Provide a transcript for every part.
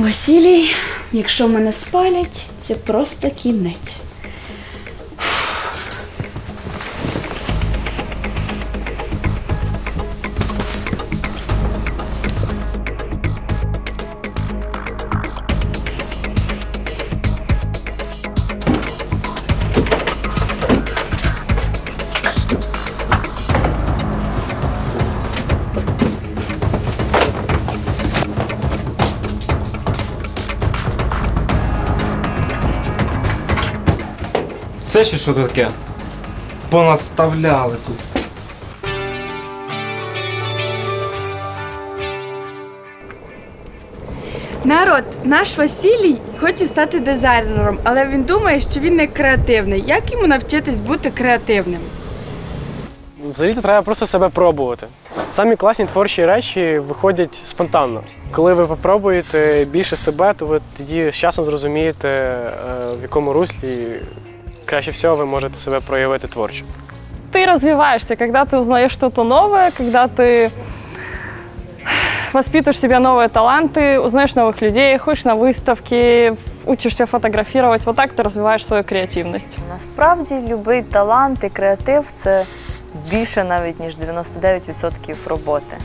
Василій, якщо мене спалять, це просто кінець. Це ще що таке? Понаставляли тут. Народ, наш Василій хоче стати дизайнером, але він думає, що він не креативний. Як йому навчитись бути креативним? Взагалі треба просто себе пробувати. Самі класні творчі речі виходять спонтанно. Коли ви попробуєте більше себе, то ви тоді з часом зрозумієте, е, в якому руслі краще всього ви можете себе проявити творчо. ты развиваешься, когда ты узнаешь что-то новое, когда ты воспитываешь в себе новые таланты, узнаешь новых людей, ходишь на выставки, учишься фотографировать. Вот так ты развиваешь свою креативность. Насправді будь-який талант і креатив це більше навіть ніж 99% роботи.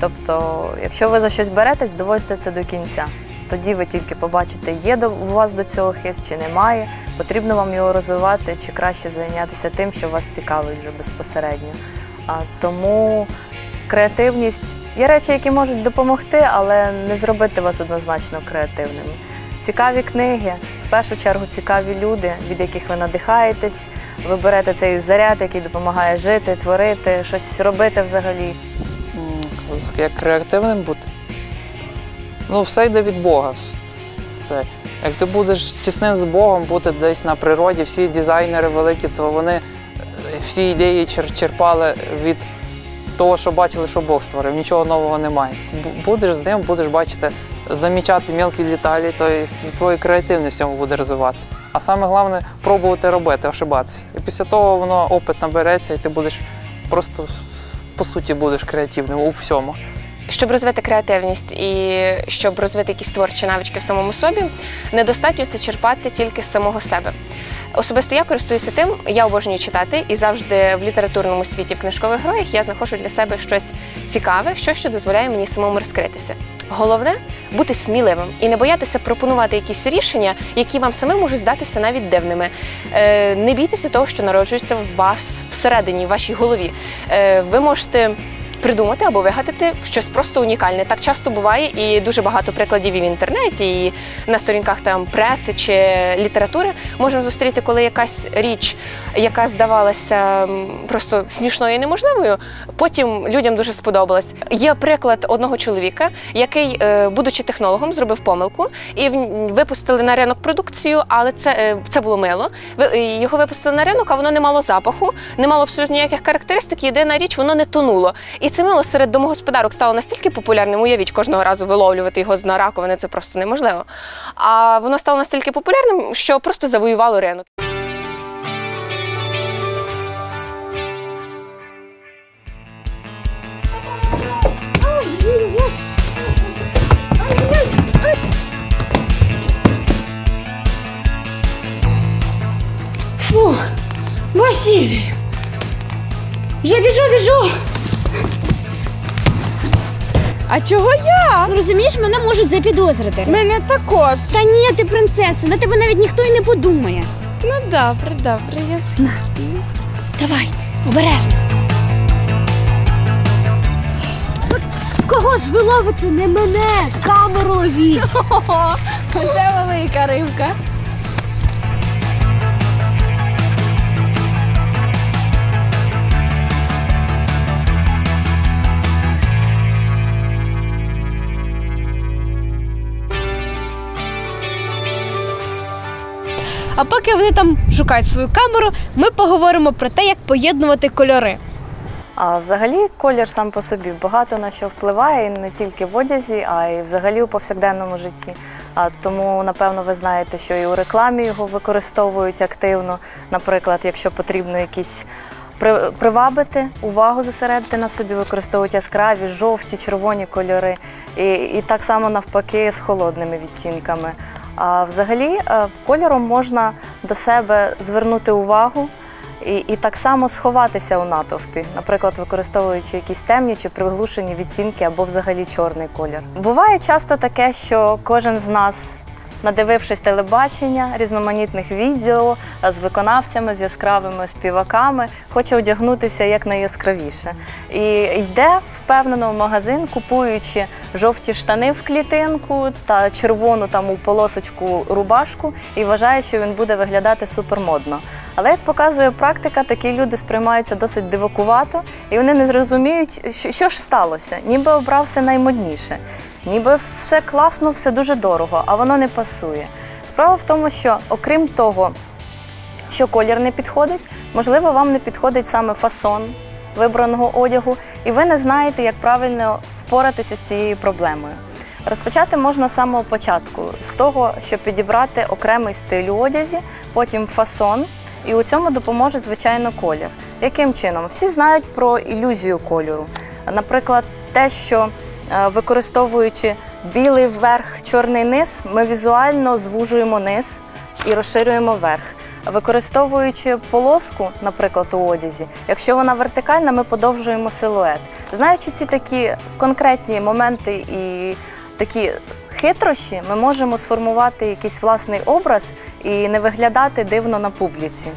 Тобто, якщо ви за щось беретесь, доводьте це до кінця. Тоді ви тільки побачите, є до- у вас до цього хист чи немає, потрібно вам його розвивати, чи краще зайнятися тим, що вас цікавить вже безпосередньо. Тому креативність є речі, які можуть допомогти, але не зробити вас однозначно креативними. Цікаві книги, в першу чергу цікаві люди, від яких ви надихаєтесь. Ви берете цей заряд, який допомагає жити, творити, щось робити взагалі. Як креативним бути? Ну, все йде від Бога. Це. Як ти будеш чесним з Богом, бути десь на природі, всі дизайнери великі, то вони е, всі ідеї черпали від того, що бачили, що Бог створив. Нічого нового немає. Будеш з ним, будеш бачити, замічати мілкі деталі, то і твоя креативність в цьому буде розвиватися. А саме головне пробувати робити, ошибатися. І після того воно опит набереться, і ти будеш просто по суті будеш креативним у всьому. Щоб розвити креативність і щоб розвити якісь творчі навички в самому собі, недостатньо це черпати тільки з самого себе. Особисто я користуюся тим, я обожнюю читати, і завжди в літературному світі, в книжкових героях я знаходжу для себе щось цікаве, щось, що дозволяє мені самому розкритися. Головне бути сміливим і не боятися пропонувати якісь рішення, які вам самим можуть здатися навіть дивними. Е, не бійтеся того, що народжується в вас всередині, в вашій голові. Е, ви можете придумати або вигадати щось просто унікальне. Так часто буває, і дуже багато прикладів і в інтернеті, і на сторінках там преси чи літератури можна зустріти, коли якась річ, яка здавалася просто смішною і неможливою, потім людям дуже сподобалась. Є приклад одного чоловіка, який, е, будучи технологом, зробив помилку і випустили на ринок продукцію, але це, е, це було мило. Е, Його випустили на ринок, а воно не мало запаху, не мало абсолютно ніяких характеристик. Єдина річ, воно не тонуло. І це мило серед домогосподарок стало настільки популярним. Уявіть, кожного разу виловлювати його з дна раковини це просто неможливо. А воно стало настільки популярним, що просто завоювало ринок. Фух, Василій. Вже біжу, біжу. А чого я? Ну, розумієш, мене можуть запідозрити. Мене також. Та ні, ти принцеса, на тебе навіть ніхто й не подумає. Ну добре, добре. Я... Давай, обережно. Кого ж ви ловите? Не мене! Камеру ловіть! Це велика рибка. А поки вони там шукають свою камеру, ми поговоримо про те, як поєднувати кольори. А взагалі колір сам по собі багато на що впливає і не тільки в одязі, а й взагалі у повсякденному житті. А тому, напевно, ви знаєте, що і у рекламі його використовують активно. Наприклад, якщо потрібно якісь привабити, увагу зосередити на собі, використовують яскраві, жовті, червоні кольори. І, і так само навпаки з холодними відтінками. Взагалі е, кольором можна до себе звернути увагу і, і так само сховатися у натовпі, наприклад, використовуючи якісь темні чи приглушені відтінки або взагалі чорний колір. Буває часто таке, що кожен з нас. Надивившись телебачення, різноманітних відео з виконавцями, з яскравими співаками, хоче одягнутися якнайяскравіше. І йде впевнено в магазин, купуючи жовті штани в клітинку та червону там у полосочку рубашку, і вважає, що він буде виглядати супермодно. Але як показує практика, такі люди сприймаються досить дивакувато, і вони не зрозуміють, що, ж сталося, ніби обрав все наймодніше. Ніби все класно, все дуже дорого, а воно не пасує. Справа в тому, що окрім того, що колір не підходить, можливо, вам не підходить саме фасон вибраного одягу, і ви не знаєте, як правильно впоратися з цією проблемою. Розпочати можна з самого початку, з того, щоб підібрати окремий стиль у одязі, потім фасон, і у цьому допоможе, звичайно, колір. Яким чином? Всі знають про ілюзію кольору. Наприклад, те, що використовуючи білий верх, чорний низ, ми візуально звужуємо низ і розширюємо верх. Використовуючи полоску, наприклад, у одязі, якщо вона вертикальна, ми подовжуємо силует. Знаючи ці такі конкретні моменти і такі хитрощі, ми можемо сформувати якийсь власний образ і не виглядати дивно на публіці.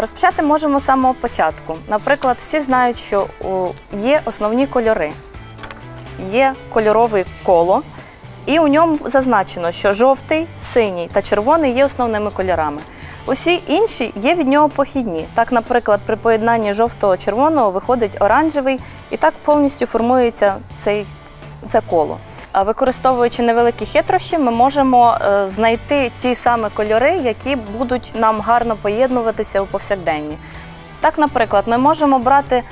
Розпочати можемо з самого початку. Наприклад, всі знають, що є основні кольори, є кольорове коло, і у ньому зазначено, що жовтий, синій та червоний є основними кольорами. Усі інші є від нього похідні. Так, наприклад, при поєднанні жовтого-червоного виходить оранжевий, і так повністю формується цей, це коло. А Використовуючи невеликі хитрощі, ми можемо е, знайти ті самі кольори, які будуть нам гарно поєднуватися у повсякденні. Так, наприклад, ми можемо брати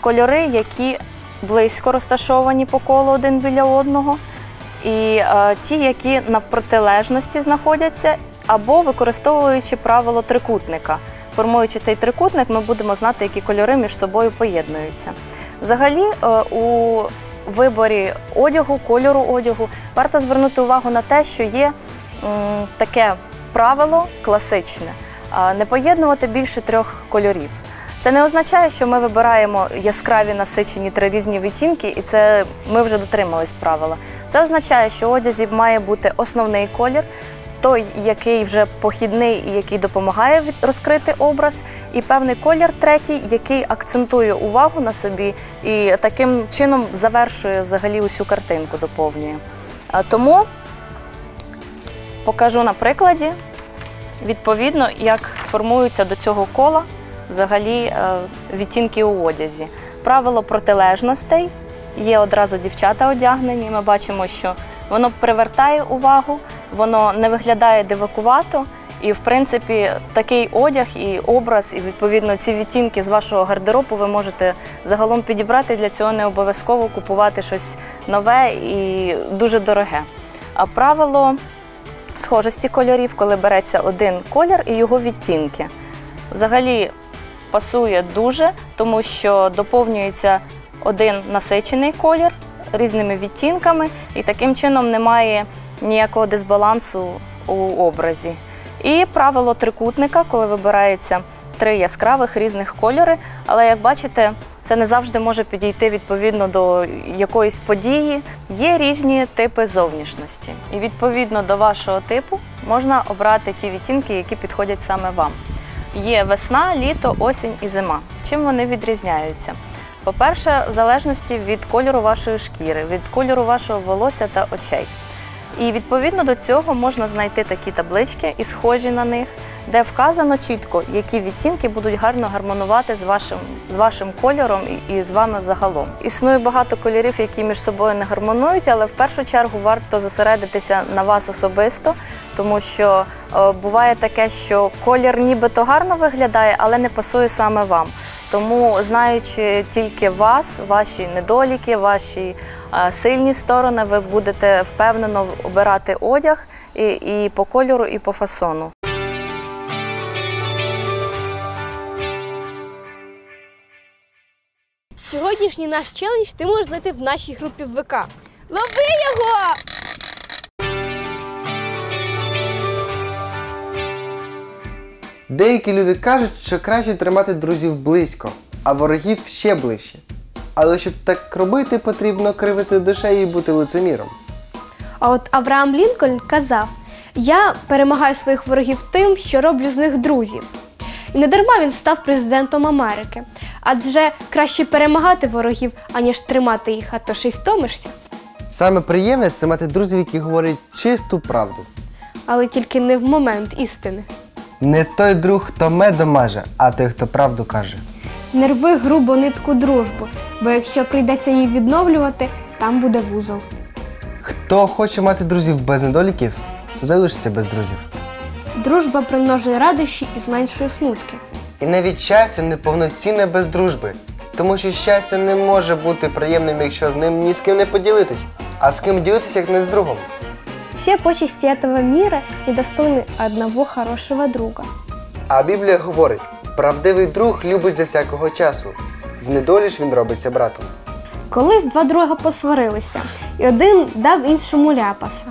кольори, які близько розташовані по колу один біля одного, і е, ті, які на протилежності знаходяться, або використовуючи правило трикутника. Формуючи цей трикутник, ми будемо знати, які кольори між собою поєднуються. Взагалі, е, у виборі одягу, кольору одягу, варто звернути увагу на те, що є таке правило класичне не поєднувати більше трьох кольорів. Це не означає, що ми вибираємо яскраві насичені три різні відтінки, і це ми вже дотримались правила. Це означає, що одязі має бути основний колір, той, який вже похідний і який допомагає розкрити образ, і певний колір третій, який акцентує увагу на собі і таким чином завершує взагалі усю картинку, доповнює. Тому покажу на прикладі, відповідно, як формуються до цього кола взагалі е, відтінки у одязі. Правило протилежностей є одразу дівчата одягнені. Ми бачимо, що воно привертає увагу, воно не виглядає дивакувато. І, в принципі, такий одяг і образ, і відповідно ці відтінки з вашого гардеробу ви можете загалом підібрати. Для цього не обов'язково купувати щось нове і дуже дороге. А правило схожості кольорів, коли береться один колір і його відтінки. Взагалі пасує дуже, тому що доповнюється один насичений колір різними відтінками, і таким чином немає ніякого дисбалансу у образі. І правило трикутника, коли вибирається три яскравих різних кольори, але як бачите, це не завжди може підійти відповідно до якоїсь події. Є різні типи зовнішності, і відповідно до вашого типу можна обрати ті відтінки, які підходять саме вам. Є весна, літо, осінь і зима. Чим вони відрізняються? По-перше, в залежності від кольору вашої шкіри, від кольору вашого волосся та очей. І відповідно до цього можна знайти такі таблички і схожі на них, де вказано чітко, які відтінки будуть гарно гармонувати з вашим, з вашим кольором і, з вами взагалом. Існує багато кольорів, які між собою не гармонують, але в першу чергу варто зосередитися на вас особисто, тому що е, буває таке, що колір нібито гарно виглядає, але не пасує саме вам. Тому, знаючи тільки вас, ваші недоліки, ваші е, сильні сторони, ви будете впевнено обирати одяг і, і по кольору, і по фасону. Сьогоднішній наш челендж ти можеш знайти в нашій групі в ВК. Лови його! Деякі люди кажуть, що краще тримати друзів близько, а ворогів ще ближче. Але щоб так робити, потрібно кривити душею і бути лицеміром. А от Авраам Лінкольн казав: Я перемагаю своїх ворогів тим, що роблю з них друзів. І не дарма він став президентом Америки. Адже краще перемагати ворогів, аніж тримати їх, а то ж і втомишся. Саме приємне це мати друзів, які говорять чисту правду. Але тільки не в момент істини. Не той друг, хто медом маже, а той, хто правду каже. Не рви грубо нитку дружби, бо якщо прийдеться її відновлювати, там буде вузол. Хто хоче мати друзів без недоліків, залишиться без друзів. Дружба примножує радощі і зменшує смутки. І навіть щастя неповноцінне без дружби. Тому що щастя не може бути приємним, якщо з ним ні з ким не поділитись. А з ким ділитись, як не з другом. Все почести этого мира недостойны одного хорошего друга. А Біблія говорить: правдивий друг любить за всякого часу. В недолі ж він робиться братом. Колись два друга посварилися, і один дав іншому ляпаса.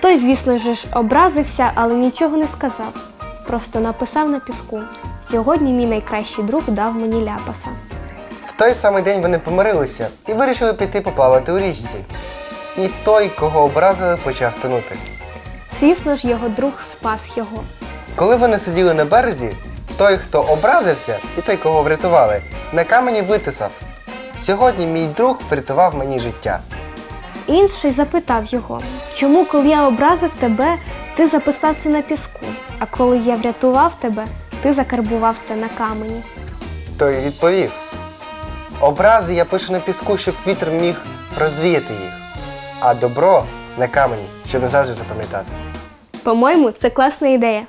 Той, звісно ж, образився, але нічого не сказав. Просто написав на піску: Сьогодні мій найкращий друг дав мені ляпаса. В той самий день вони помирилися і вирішили піти поплавати у річці. І той, кого образили, почав тонути. Звісно ж, його друг спас його. Коли вони сиділи на березі, той, хто образився, і той, кого врятували, на камені витисав. Сьогодні мій друг врятував мені життя. Інший запитав його, чому, коли я образив тебе, ти записав це на піску, а коли я врятував тебе, ти закарбував це на камені. Той відповів: Образи я пишу на піску, щоб вітер міг розвіяти їх, а добро на камені, щоб назавжди запам'ятати. По-моєму, це класна ідея.